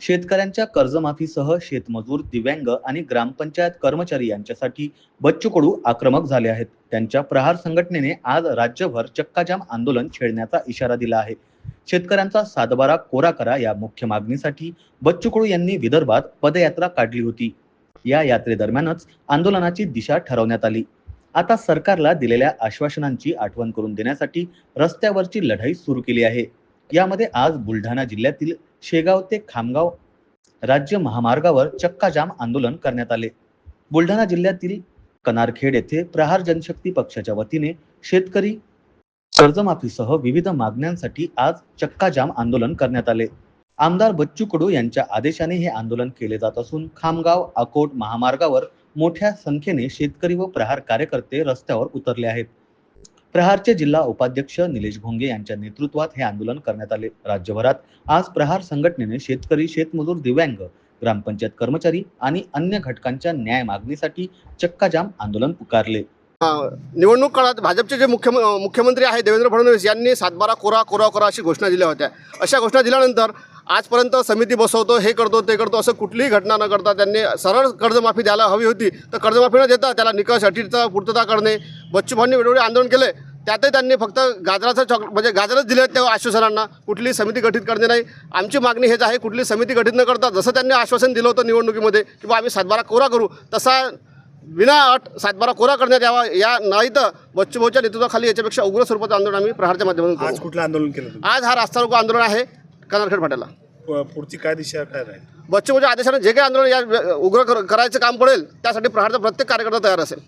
शेतकऱ्यांच्या कर्जमाफीसह शेतमजूर दिव्यांग आणि ग्रामपंचायत कर्मचारी यांच्यासाठी बच्चू कडू आक्रमक झाले आहेत. त्यांच्या प्रहार संघटनेने आज राज्यभर चक्काजाम आंदोलन छेडण्याचा इशारा दिला आहे. शेतकऱ्यांचा सातबारा कोरा करा या मुख्य मागणीसाठी बच्चू कडू यांनी विदर्भात पदयात्रा काढली होती. या यात्रेदरम्यानच आंदोलनाची दिशा ठरवण्यात आली. आता सरकारला दिलेल्या आश्वासनांची आठवण करून देण्यासाठी रस्त्यावरची लढाई सुरू केली आहे. यामध्ये आज बुलढाणा जिल्ह्यातील शेगाव ते खामगाव राज्य महामार्गावर चक्काजाम आंदोलन करण्यात आले. बुलढाणा जिल्ह्यातील कनारखेड येथे प्रहार जनशक्ती पक्षाच्या वतीने शेतकरी कर्जमाफीसह विविध मागण्यांसाठी आज चक्काजाम आंदोलन करण्यात आले. आमदार बच्चू कडू यांच्या आदेशाने हे आंदोलन केले जात असून खामगाव अकोट महामार्गावर मोठ्या संख्येने शेतकरी व प्रहार कार्यकर्ते रस्त्यावर उतरले आहेत. प्रहारचे जिल्हा उपाध्यक्ष निलेश भोंगे यांच्या नेतृत्वात हे आंदोलन करण्यात आले. राज्यभरात आज प्रहार संघटनेने शेतकरी शेतमजूर दिव्यांग ग्रामपंचायत कर्मचारी आणि अन्य घटकांच्या न्याय मागणीसाठी चक्काजाम आंदोलन पुकारले. निवडणूक काळात भाजपचे जे मुख्य मुख्यमंत्री आहे देवेंद्र फडणवीस यांनी सातबारा कोरा कोरा कोरा अशी घोषणा दिल्या होत्या. अशा घोषणा दिल्यानंतर आजपर्यंत समिती बसवतो हे करतो ते करतो असं कुठलीही घटना न करता त्यांनी सरळ कर्जमाफी द्यायला हवी होती. तर कर्जमाफी न देता त्याला निकष अटीचा पूर्तता करणे बच्चूभाऊंनी वेळोवेळी आंदोलन केले त्यातही त्यांनी फक्त गाजराचं चॉक म्हणजे गाजरच दिले त्या आश्वासनांना. कुठली समिती गठीत करणे नाही. आमची मागणी हेच आहे कुठली समिती गठीत न करता जसं त्यांनी आश्वासन दिलं होतं निवडणुकीमध्ये की बा आम्ही सातबारा कोरा करू तसा विना अट सातबारा कोरा करण्यात यावा या नाही तर बच्चूभाऊच्या नेतृत्वाखाली याच्यापेक्षा उग्र स्वरूपाचं आंदोलन आम्ही प्रहारच्या माध्यमातून आज करू कुठलं आंदोलन केलं तुम्ही? आज हा रास्ता रोको आंदोलन आहे कनारखेड फाट्याला. प- पुढची काय दिशा काय राहील? बच्चूभाऊच्या आदेशाने जे काही आंदोलन या उग्र कर- करायचं काम पडेल त्यासाठी प्रहारचा प्रत्येक कार्यकर्ता तयार असेल.